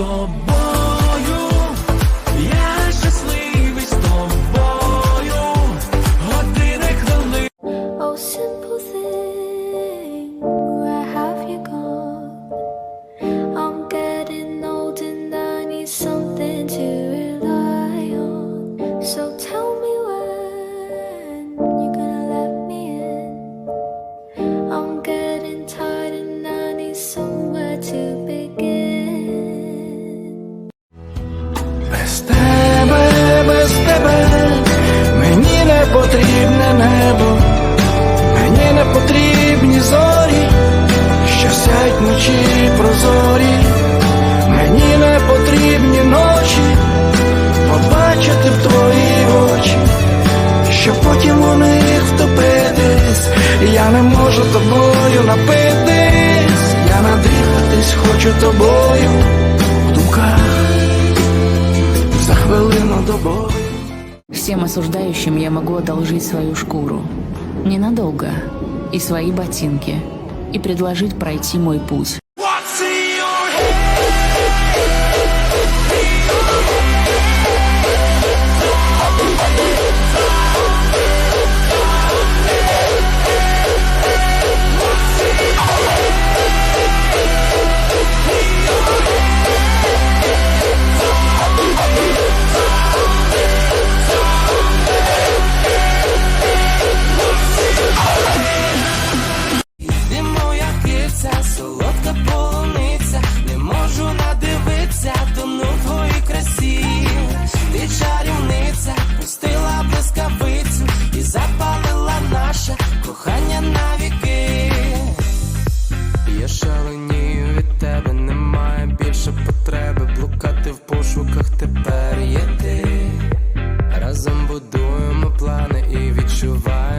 тобою, вночі прозорі, мені не потрібні ночі, побачити в твої очі, щоб потім у них втопитись, я не можу тобою напитись, я надихатись хочу тобою в думках за хвилину до бою. Всем осуждающим я могу одолжить свою шкуру. Ненадолго. И свои ботинки. И предложить пройти мой путь. Від тебе, немає більше потреби блукати в пошуках тепер є ти. Разом будуємо плани і відчуваємо.